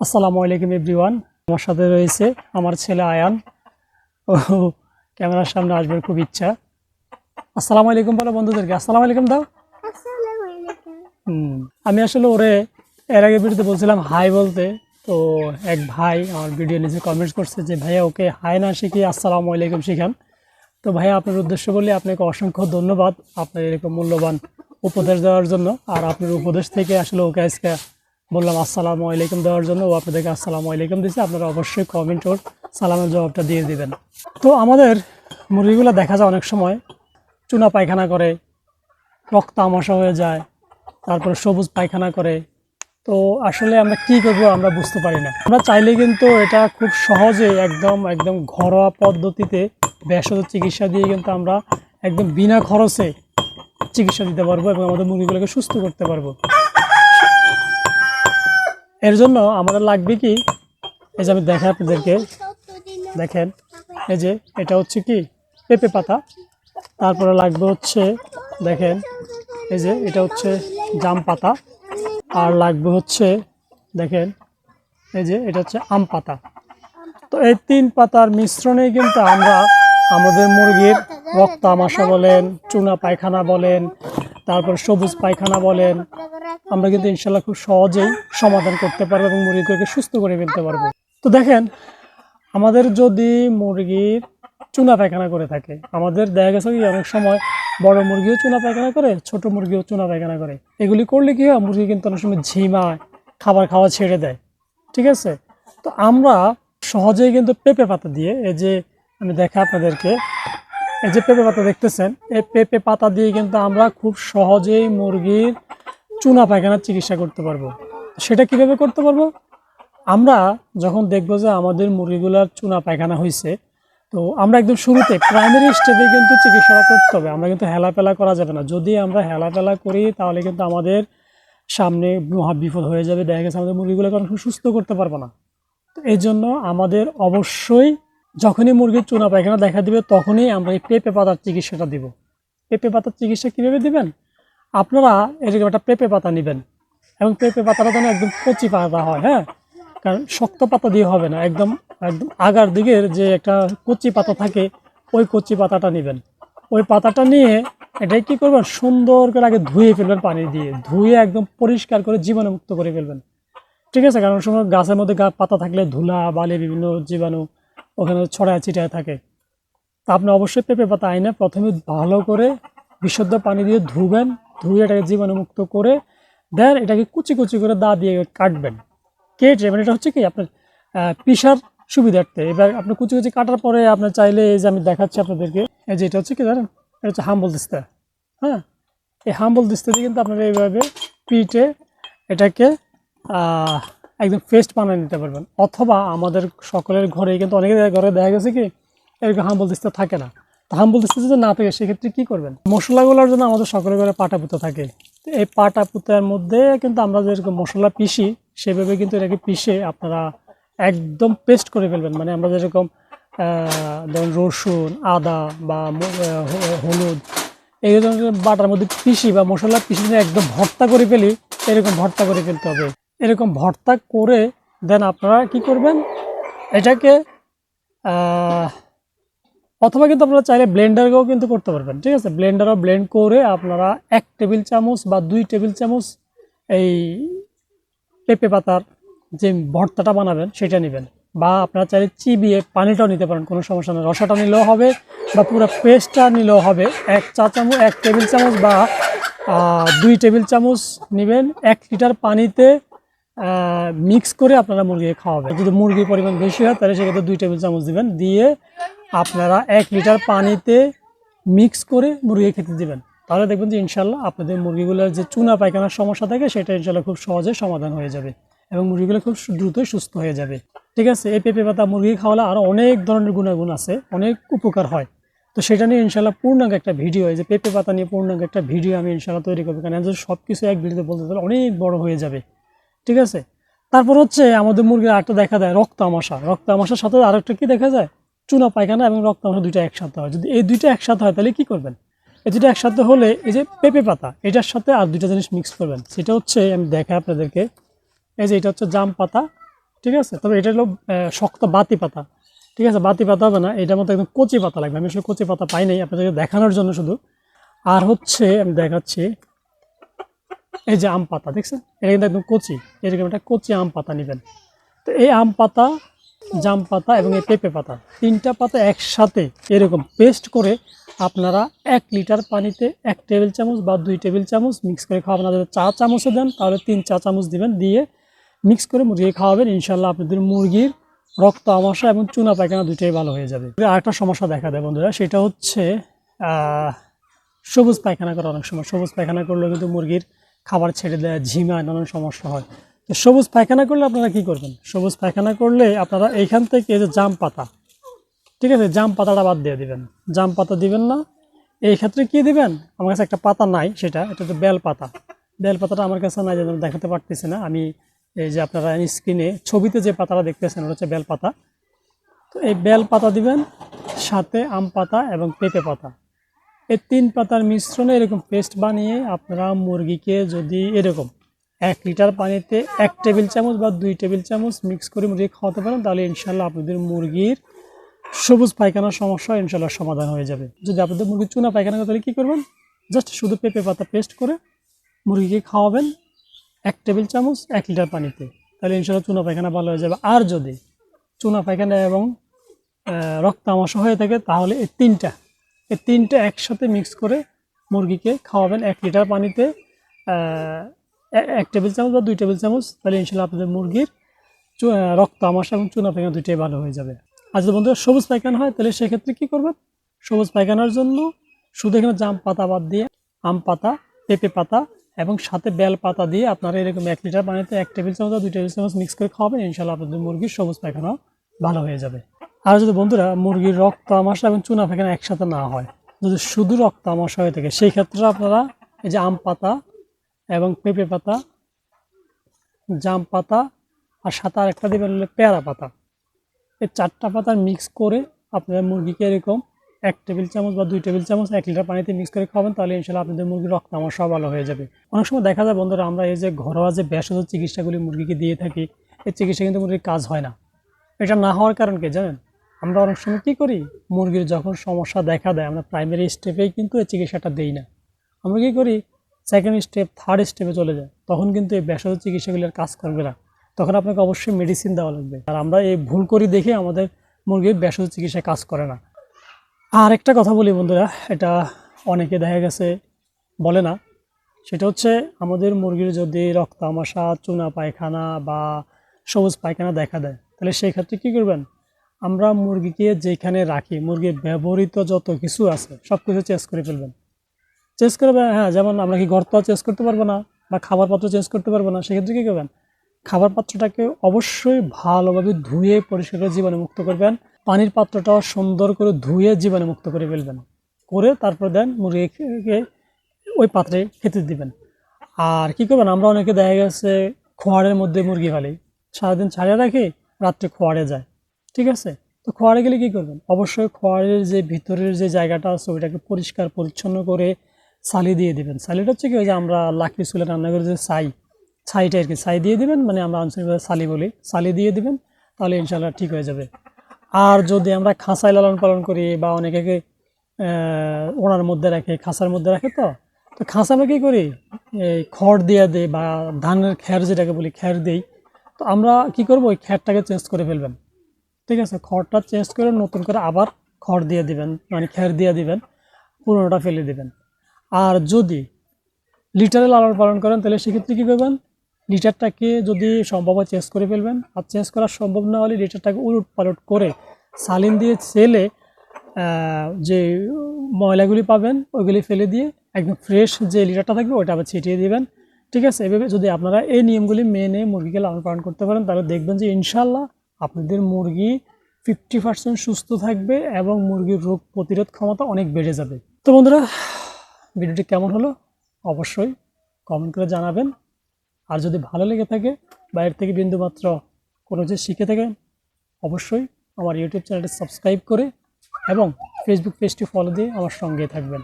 আসসালামু আলাইকুম এভরিওয়ান। আমার সাথে রয়েছে আমার ছেলে আয়ান। ও ক্যামেরার সামনে আসবার খুব ইচ্ছা। আসসালামু আলাইকুম বলো বন্ধুদেরকে। আসসালামু আলাইকুম দাও। আমি আসলে ওরে এর আগে ভিডিওতে বলছিলাম হাই বলতে। তো এক ভাই আমার ভিডিও নিচে কমেন্টস করছে যে ভাইয়া ওকে হাই না শিখিয়ে আসসালামু আলাইকুম শিখান। তো ভাইয়া আপনার উদ্দেশ্য বলে আপনাকে অসংখ্য ধন্যবাদ। আপনার এরকম মূল্যবান উপদেশ দেওয়ার জন্য। আর আপনার উপদেশ থেকে আসলে ওকে আজকে বললাম, আসসালামু আলাইকুম দেওয়ার জন্য ও আপনাদেরকে আসসালামু আলাইকুম দিয়েছে। আপনারা অবশ্যই কমেন্ট ওর সালামের জবাবটা দিয়ে দিবেন। তো আমাদের মুরগিগুলো দেখা যায় অনেক সময় চুনা পায়খানা করে, রক্ত আমাশা হয়ে যায়, তারপরে সবুজ পায়খানা করে। তো আসলে আমরা কি করব আমরা বুঝতে পারি না। আমরা চাইলে কিন্তু এটা খুব সহজে একদম একদম ঘরোয়া পদ্ধতিতে ভেষজ চিকিৎসা দিয়ে কিন্তু আমরা একদম বিনা খরচে চিকিৎসা দিতে পারব এবং আমাদের মুরগিগুলোকে সুস্থ করতে পারব। এর জন্য আমাদের লাগবে কি? এই যে আমি দেখা আপনাদেরকে। দেখেন, এই যে এটা হচ্ছে কি? পেঁপে পাতা। তারপরে লাগবে হচ্ছে, দেখেন, এই যে এটা হচ্ছে জাম পাতা। আর লাগবে হচ্ছে, দেখেন, এই যে এটা হচ্ছে আম পাতা। তো এই তিন পাতার মিশ্রণে কিন্তু আমরা আমাদের মুরগির রক্ত, আমাশা বলেন, চুনা পায়খানা বলেন, তারপর সবুজ পায়খানা বলেন আমরা কিন্তু ইনশাল্লাহ খুব সহজেই সমাধান করতে পারব এবং মুরগিগুলোকে সুস্থ করে ফেলতে পারব। তো দেখেন, আমাদের যদি মুরগির চুনা পায়খানা করে থাকে, আমাদের দেখা গেছে কি অনেক সময় বড় মুরগিও চুনা পায়খানা করে, ছোট মুরগিও চুনা পায়খানা করে। এগুলি করলে কি হয়, মুরগি কিন্তু অনেক সময় ঝিমায় খাবার খাওয়া ছেড়ে দেয়। ঠিক আছে? তো আমরা সহজেই কিন্তু পেঁপে পাতা দিয়ে, এই যে আমি দেখা আপনাদেরকে, এই যে পেঁপে পাতা দেখতেছেন, এই পেঁপে পাতা দিয়ে কিন্তু আমরা খুব সহজেই মুরগির চুনা পায়খানার চিকিৎসা করতে পারব। সেটা কীভাবে করতে পারব? আমরা যখন দেখব যে আমাদের মুরগিগুলার চুনা পায়খানা হয়েছে তো আমরা একদম শুরুতে প্রাইমারি স্টেপে কিন্তু চিকিৎসাটা করতে হবে। আমরা কিন্তু হেলাপেলা করা যাবে না। যদি আমরা হেলাপেলা করি, তাহলে কিন্তু আমাদের সামনে মহা বিপদ হয়ে যাবে। দেখা গেছে আমাদের মুরগিগুলোকে অনেক সুস্থ করতে পারব না। তো এই জন্য আমাদের অবশ্যই যখনই মুরগির চুনা পায়খানা দেখা দিবে, তখনই আমরা এই পেঁপে পাতার চিকিৎসাটা দিব। পেঁপে পাতার চিকিৎসা কীভাবে দিবেন? আপনারা এরকম একটা পেঁপে পাতা নেবেন। এবং পেঁপে পাতাটা যেন একদম কচি পাতা হয় হ্যাঁ? কারণ শক্ত পাতা দিয়ে হবে না, একদম একদম আগার দিকের যে একটা কচি পাতা থাকে, ওই কচি পাতাটা নেবেন। ওই পাতাটা নিয়ে এটাই কী করবেন? সুন্দর করে আগে ধুয়ে ফেলবেন পানি দিয়ে। ধুয়ে একদম পরিষ্কার করে জীবাণুমুক্ত করে ফেলবেন। ঠিক আছে? কারণ সময় গাছের মধ্যে পাতা থাকলে ধুলা, বালি, বিভিন্ন জীবাণু ওখানে ছড়ায় ছিটায় থাকে। তা আপনি অবশ্যই পেঁপে পাতা আইনে প্রথমে ভালো করে বিশুদ্ধ পানি দিয়ে ধুবেন। ধুয়ে এটাকে জীবাণুমুক্ত করে দেন এটাকে কুচি কুচি করে দা দিয়ে কাটবেন। কেটে মানে এটা হচ্ছে কি আপনার পিসার সুবিধার্থে। এবার আপনি কুচি কুচি কাটার পরে আপনার চাইলে এই যে আমি দেখাচ্ছি আপনাদেরকে, এই যে এটা হচ্ছে কি জানেন? এটা হচ্ছে হাম্বল দিস্তা। হ্যাঁ? এই হাম্বল দিস্তা দিয়ে কিন্তু আপনারা এইভাবে পিটে এটাকে একদম পেস্ট বানিয়ে নিতে পারবেন। অথবা আমাদের সকলের ঘরে কিন্তু অনেকের ঘরে দেখা গেছে কি, এরকম হাম্বল দিস্তা থাকে না। তো হাম্বল দিস্তা যদি না থাকে, সেক্ষেত্রে কী করবেন? মশলাগুলোর জন্য আমাদের সকলের ঘরে পাটা পুঁতো থাকে। এই পাটা পুঁতার মধ্যে কিন্তু আমরা যেরকম মশলা পিষি, সেভাবে কিন্তু এটাকে পিষে আপনারা একদম পেস্ট করে ফেলবেন। মানে আমরা যেরকম ধরুন রসুন, আদা বা হলুদ, এই ধরনের বাটার মধ্যে পিষি বা মশলা পিষি একদম ভর্তা করে ফেলি, এরকম ভর্তা করে ফেলতে হবে। এরকম ভর্তা করে দেন আপনারা কি করবেন? এটাকে অথবা কিন্তু আপনারা চাইলে ব্লেন্ডারকেও কিন্তু করতে পারবেন, ঠিক আছে? ব্লেন্ডারও ব্লেন্ড করে আপনারা এক টেবিল চামচ বা দুই টেবিল চামচ এই পেঁপে পাতার যে ভর্তাটা বানাবেন, সেটা নেবেন। বা আপনারা চাইলে চিবিয়ে পানিটাও নিতে পারেন, কোনো সমস্যা নেই। রসাটা নিলেও হবে বা পুরো পেস্টটা নিলেও হবে। এক চা চামচ, এক টেবিল চামচ বা দুই টেবিল চামচ নেবেন। এক লিটার পানিতে মিক্স করে আপনারা মুরগিকে খাওয়াবেন। যদি মুরগির পরিমাণ বেশি হয়, তাহলে সেক্ষেত্রে দুই টেবিল চামচ দিবেন। দিয়ে আপনারা এক লিটার পানিতে মিক্স করে মুরগি খেতে দিবেন। তাহলে দেখবেন যে ইনশাল্লাহ আপনাদের মুরগিগুলোর যে চুনা পায়খানার সমস্যা থাকে, সেটা ইনশাল্লাহ খুব সহজে সমাধান হয়ে যাবে এবং মুরগিগুলো খুব দ্রুতই সুস্থ হয়ে যাবে। ঠিক আছে? এই পেঁপে পাতা মুরগি খাওয়ালে আরও অনেক ধরনের গুণাগুণ আছে, অনেক উপকার হয়। তো সেটা নিয়ে ইনশাল্লাহ পূর্ণাঙ্গ একটা ভিডিও যে পেঁপে পাতা নিয়ে পূর্ণাঙ্গ একটা ভিডিও আমি ইনশাল্লাহ তৈরি করব। কারণ সব কিছু এক ভিডিওতে বলতে তাহলে অনেক বড় হয়ে যাবে। ঠিক আছে? তারপর হচ্ছে আমাদের মুরগির আরেকটা দেখা যায়, রক্ত আমাশা। রক্ত আমাশার সাথে আরেকটা কি দেখা যায়? চুনা পায়খানা এবং রক্ত আমাশা দুইটা একসাথে হয়। যদি এই দুইটা একসাথে হয়, তাহলে কি করবেন? এই দুটো একসাথে হলে এই যে পেঁপে পাতা, এটার সাথে আর দুইটা জিনিস মিক্স করবেন। সেটা হচ্ছে আমি দেখাই আপনাদেরকে। এই যে এটা হচ্ছে জাম পাতা, ঠিক আছে? তবে এটা হলো শক্ত বাতি পাতা। ঠিক আছে? বাতি পাতা হবে না, এটার মতো একদম কচি পাতা লাগবে। আমি আসলে কচি পাতা পাই নাই, আপনাদেরকে দেখানোর জন্য শুধু। আর হচ্ছে আমি দেখাচ্ছি এই যে আম পাতা, দেখছেন? এটা কিন্তু একদম কচি। এরকম একটা কচি আম পাতা নেবেন। তো এই আম পাতা, জাম পাতা এবং এই পেঁপে পাতা, তিনটা পাতা একসাথে এরকম পেস্ট করে আপনারা এক লিটার পানিতে এক টেবিল চামচ বা দুই টেবিল চামচ মিক্স করে খাওয়াবেন। যদি চা চামচও দেন, তাহলে তিন চা চামচ দিবেন। দিয়ে মিক্স করে মুরগি খাওয়াবেন। ইনশাল্লাহ আপনাদের মুরগির রক্ত আমাশা এবং চুনা পায়খানা দুটোই ভালো হয়ে যাবে। আরেকটা সমস্যা দেখা দেয় বন্ধুরা, সেটা হচ্ছে সবুজ পায়খানা করে অনেক সময়। সবুজ পায়খানা করলেও কিন্তু মুরগির খাবার ছেড়ে দেয়, ঝিমায় নানান সমস্যা হয়। তো সবুজ পায়খানা করলে আপনারা কি করবেন? সবুজ পায়খানা করলে আপনারা এইখান থেকে যে জাম পাতা, ঠিক আছে? জাম পাতাটা বাদ দিয়ে দিবেন। জাম পাতা দিবেন না। এই ক্ষেত্রে কি দিবেন? আমার কাছে একটা পাতা নাই সেটা, এটা তো বেল পাতা। বেল পাতাটা আমার কাছে নাই, যেন দেখাতে পারতেছি না। আমি এই যে আপনারা স্ক্রিনে ছবিতে যে পাতাটা দেখতেছেন, ওটা হচ্ছে বেল পাতা। তো এই বেল পাতা দিবেন, সাথে আম পাতা এবং পেঁপে পাতা। এই তিন পাতার মিশ্রণে এরকম পেস্ট বানিয়ে আপনারা মুরগিকে যদি এরকম এক লিটার পানিতে এক টেবিল চামচ বা দুই টেবিল চামচ মিক্স করে মুরগি খাওয়াতে পারেন, তাহলে ইনশাল্লাহ আপনাদের মুরগির সবুজ পায়খানার সমস্যা ইনশাল্লাহ সমাধান হয়ে যাবে। যদি আপনাদের মুরগির চুনা পায়খানা তাহলে কী করবেন? জাস্ট শুধু পেঁপে পাতা পেস্ট করে মুরগিকে খাওয়াবেন এক টেবিল চামচ, এক লিটার পানিতে। তাহলে ইনশাল্লাহ চুনা পায়খানা ভালো হয়ে যাবে। আর যদি চুনা পায়খানা এবং রক্ত আমাশা হয়ে থাকে, তাহলে এই তিনটা এই তিনটা একসাথে মিক্স করে মুরগিকে খাওয়াবেন এক লিটার পানিতে এক টেবিল চামচ বা দুই টেবিল চামচ, তাহলে ইনশাল্লাহ আপনাদের মুরগির রক্ত আমাশা এবং চুনা পায়খানা দুইটাই ভালো হয়ে যাবে। আর যদি বন্ধুরা সবুজ পায়খানা হয়, তাহলে সেক্ষেত্রে কী করবেন? সবুজ পায়খানার জন্য শুধু এখানে জাম পাতা বাদ দিয়ে, আম পাতা, পেঁপে পাতা এবং সাথে বেল পাতা দিয়ে আপনারা এরকম এক লিটার পানিতে এক টেবিল চামচ বা দুই টেবিল চামচ মিক্স করে খাওয়াবেন, ইনশাল্লাহ আপনাদের মুরগির সবুজ পায়খানা ভালো হয়ে যাবে। আর যদি বন্ধুরা মুরগির রক্ত আমাশা এবং চুনা পায়খানা একসাথে না হয়, যদি শুধু রক্ত আমাশা হয়ে থাকে, সেই ক্ষেত্রে আপনারা এই যে আম পাতা এবং পেঁপে পাতা, জাম পাতা আর সাথে আর একটা দেবেন হলো পেয়ারা পাতা। এই চারটা পাতা মিক্স করে আপনারা মুরগিকে এরকম এক টেবিল চামচ বা দুই টেবিল চামচ, এক লিটার পানিতে মিক্স করে খাবেন, তাহলে ইনশাল্লাহ আপনাদের মুরগির রক্ত সব ভালো হয়ে যাবে। অনেক সময় দেখা যায় বন্ধুরা, আমরা এই যে ঘরোয়া যে ভেষজ চিকিৎসাগুলি মুরগিকে দিয়ে থাকি, এই চিকিৎসা কিন্তু মুরগির কাজ হয় না। এটা না হওয়ার কারণ কি জানেন? আমরা অনেক সময় কী করি? মুরগির যখন সমস্যা দেখা দেয়, আমরা প্রাইমারি স্টেপেই কিন্তু এই চিকিৎসাটা দিই না। আমরা কী করি? সেকেন্ড স্টেপ থার্ড স্টেপে চলে যায় তখন কিন্তু এই ভেষজ চিকিৎসাগুলি আর কাজ করবে না। তখন আপনাকে অবশ্যই মেডিসিন দেওয়া লাগবে। আর আমরা এই ভুল করি দেখে আমাদের মুরগির ভেষজ চিকিৎসা কাজ করে না। আর একটা কথা বলি বন্ধুরা, এটা অনেকে দেখা গেছে বলে না। সেটা হচ্ছে আমাদের মুরগির যদি রক্ত আমাশা চুনা পায়খানা বা সবুজ পায়খানা দেখা দেয় তাহলে সেই ক্ষেত্রে কী করবেন? আমরা মুরগিকে যেখানে রাখি, মুরগির ব্যবহৃত যত কিছু আছে, সব কিছু চেঞ্জ করে ফেলবেন। চেঞ্জ করবে হ্যাঁ যেমন আমরা কি গর্ত চেঞ্জ করতে পারব না বা খাবার পাত্র চেঞ্জ করতে পারব না, সেক্ষেত্রে কী করবেন? খাবার পাত্রটাকে অবশ্যই ভালোভাবে ধুয়ে পরিষ্কার করে জীবাণুমুক্ত করবেন। পানির পাত্রটাও সুন্দর করে ধুয়ে জীবনে জীবাণুমুক্ত করে ফেলবেন। করে তারপর দেন মুরগিকে ওই পাত্রে খেতে দিবেন। আর কি করবেন? আমরা অনেকে দেখা গেছে খোয়ারের মধ্যে মুরগি ফেলি। সারাদিন ছাড়িয়ে রাখি রাত্রে খোয়ারে যায়, ঠিক আছে? তো খোয়ারে গেলে কী করবেন? অবশ্যই খোয়ারের যে ভিতরের যে জায়গাটা আছে, ওইটাকে পরিষ্কার পরিচ্ছন্ন করে সালি দিয়ে দিবেন। সালিটা হচ্ছে কি, ওই যে আমরা লাকড়ি চুলে রান্না করে, যে ছাই, ছাইটা আর কি, ছাই দিয়ে দিবেন মানে আমরা আঞ্চলিকভাবে সালি বলি। সালি দিয়ে দিবেন, তাহলে ইনশাল্লাহ ঠিক হয়ে যাবে। আর যদি আমরা খাঁচায় লালন পালন করি, বা অনেকে ওনার মধ্যে রাখে, খাঁচার মধ্যে রাখে তো তো খাঁচা আমরা কী করি? এই খড় দিয়ে দেই, বা ধানের খ্যার যেটাকে বলি খ্যার দেই তো আমরা কি করব? ওই খ্যারটাকে চেঞ্জ করে ফেলবেন। ঠিক আছে? খড়টা চেঞ্জ করে নতুন করে আবার খড় দিয়ে দিবেন মানে খ্যার দিয়ে দিবেন, পুরোনোটা ফেলে দিবেন। আর যদি লিটারে লালন পালন করেন, তাহলে সেক্ষেত্রে কী করবেন? লিটারটাকে যদি সম্ভব হয় চেঞ্জ করে ফেলবেন। আর চেঞ্জ করা সম্ভব না হলে লিটারটাকে উলট পালট করে সালিন দিয়ে ছেলে যে ময়লাগুলি পাবেন ওইগুলি ফেলে দিয়ে একদম ফ্রেশ যে লিটারটা থাকবে, ওইটা আবার ছিটিয়ে দিবেন। ঠিক আছে? এভাবে যদি আপনারা এই নিয়মগুলি মেনে মুরগিকে লালন পালন করতে পারেন, তাহলে দেখবেন যে ইনশাল্লাহ আপনাদের মুরগি ফিফটি পার্সেন্ট সুস্থ থাকবে এবং মুরগির রোগ প্রতিরোধ ক্ষমতা অনেক বেড়ে যাবে। তো বন্ধুরা, ভিডিওটি কেমন হলো? অবশ্যই কমেন্ট করে জানাবেন। আর যদি ভালো লেগে থাকে, বাইরে থেকে বিন্দুমাত্র কোনো কিছু শিখে থাকেন, অবশ্যই আমার ইউটিউব চ্যানেলটি সাবস্ক্রাইব করে এবং ফেসবুক পেজটি ফলো দিয়ে আমার সঙ্গে থাকবেন।